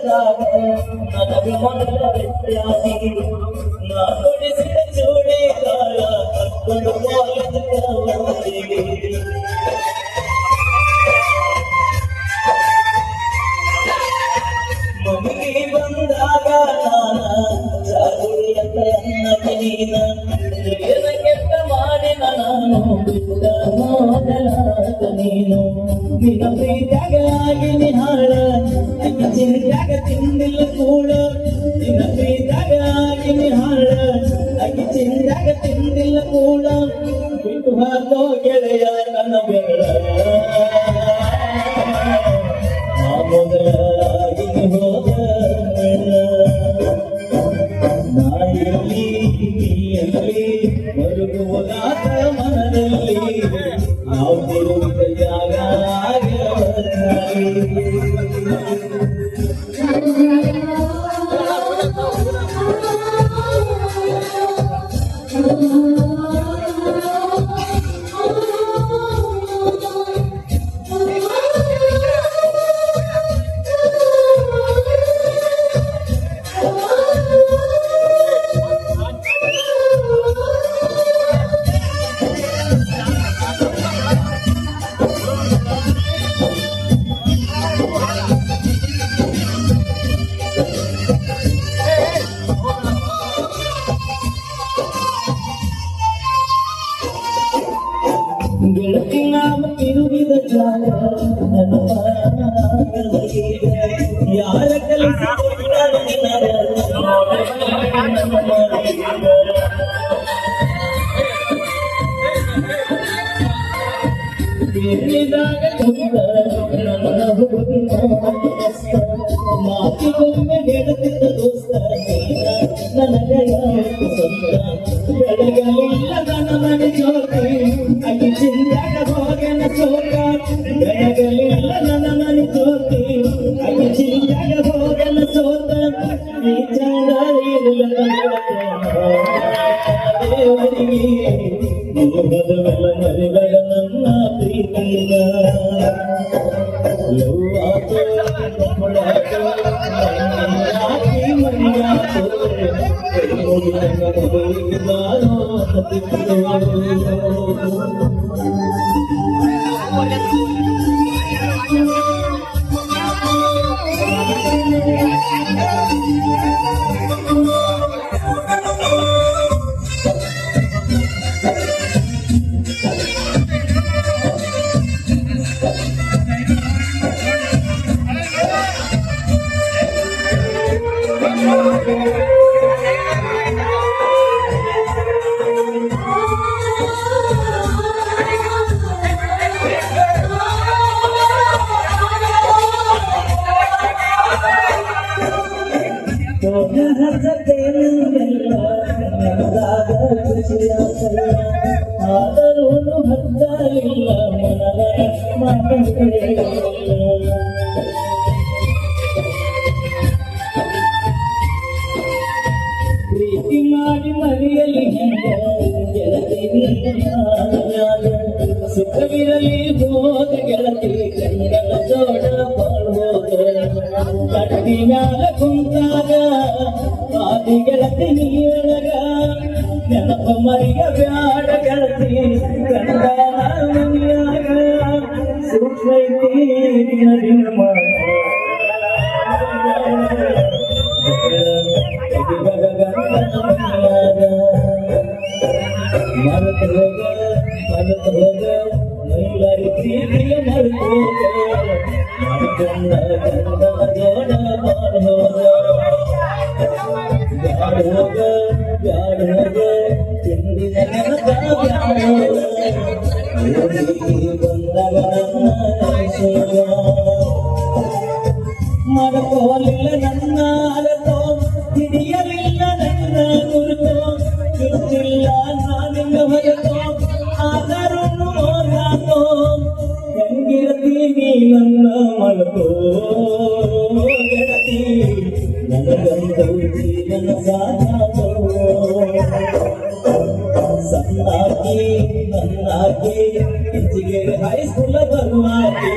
ವಯಸ್ಸದಾಗ ನನಗೆ ಮೊದಲ ವ್ಯತ್ಯಾಸಿ ನಾ ಕೊಡಿಸಿದ ಚೂಡಿದಾರ ಹಕ್ಕೊಂಡು ಕಾಲೇಜಿಗೆ ಮನೆಗೆ ಬಂದಾಗ ನಾನ ಜಾಗುಳಿಯಂತ ಅನ್ನಕ್ಕೆ ನೀನ ಏನ ಕೆಟ್ಟ ಮಾಡಿನ ನಾನು ಬಿಟ್ಟ ಮೊದಲಾದ ನೀನು ನಿನ್ನ ಪ್ರೀತ್ಯಾಗ ಆಗಿ ನಿಹಾಳ ಗಿನ್ಯಾಗ ತಿಂದಿಲ್ಲ ಕೂಳ ನಿನ್ನ ಪ್ರೀತಾಗ ಆಗಿನ ಹಾಳ. ಅಗಿ ಚಿಂದಾಗ ತಿಂದಿಲ್ಲ ಕೂಳ ಬಿಟ್ಟು ಹಾಕೋ ಗೆಳೆಯ ನನ್ನ ಬೆಗಳ ಮೊದಲ ಆಗಿನ ಹೋದ ನಾಯಲ್ಲಿ ನೀಯಲ್ಲಿ ಮರುಗುವುದಾದ ಮನದಲ್ಲಿ. ನಾವು ಕೊಡುವುದ ಯಾಗ ತಿರುಗಿದ ಜಾಗ ನನ್ನ ಮನದಲ್ಲಿ ಯಾರ ಕೆಲಸ ಬೇರಿದಾಗ ಚಂದ ನನ್ನ ಹುಡುಗಿನ ಮಾತಿಗೊಮ್ಮೆ ಹೇಳುತ್ತಿದ್ದ ದೋಸ್ತ ನೀನ Oh, my God. ಆದರೂ ಹತ್ತಲಿಲ್ಲ ಮನದ ಮಾತುಗಳಿಲ್ಲ ಪ್ರೀತಿ ಮಾಡಿ ಮರೆಯಲಿ ಗೆಳತಿ ಸುಖವಿರಲಿ ಹೋದ ಗೆಳತಿ ಕಣ್ಣನ ಜೋಡ ಬಾಳ್ಬೋದ ಕಟ್ಟಿ ಮ್ಯಾಲ ಕುಂತಾಗ எங்களுக்கு நீழக நினப்ப மறிய வியாழ கலத்தி கண்டாக சுவை தீரிமா மறுத்தோக மறுத்தோக மயிலாரி தீரிய மறுத்தோக மறுத்தோட மறுத்தோட മടക്കോലില്ല നന്നാലോ തിരിയറില്ല നന്ന കുരുത്തോ ചുറ്റില്ല നാടില്ല വരത്തോ ആദരൊന്നു ഓരാത്തോ എങ്കിലത്തി നീ നന്ന മടക്കോ ജഗത്തി നനകന്തോ ಓಡಿ ಬಂದಾಗ ನನ್ನ ನೆನೆಸೋಗ ಮರಕೋಲಿಲ್ಲ ನನ್ನ ಅರತೋ ಹಿಡಿಯಲಿಲ್ಲ ನನ್ನ ಗುರುತೋ ಗುರುತಿಲ್ಲ ನಾನಿಂದ ಹೊರತೋ ಆದರೂ ನಾನು ಹೆಂಗಿರತೀನಿ ನನ್ನ ಮಲಕೋ ಗೆಳತಿ ನನಗಂತೂ ನನ್ನ ಸಾಥೋ ಸನ್ನಾಕಿ ನನ್ನಾಕಿ ಹೆಚ್ಚಿಗೆ ಹೈಸ್ಕೂಲ ಬರುವಾಕಿ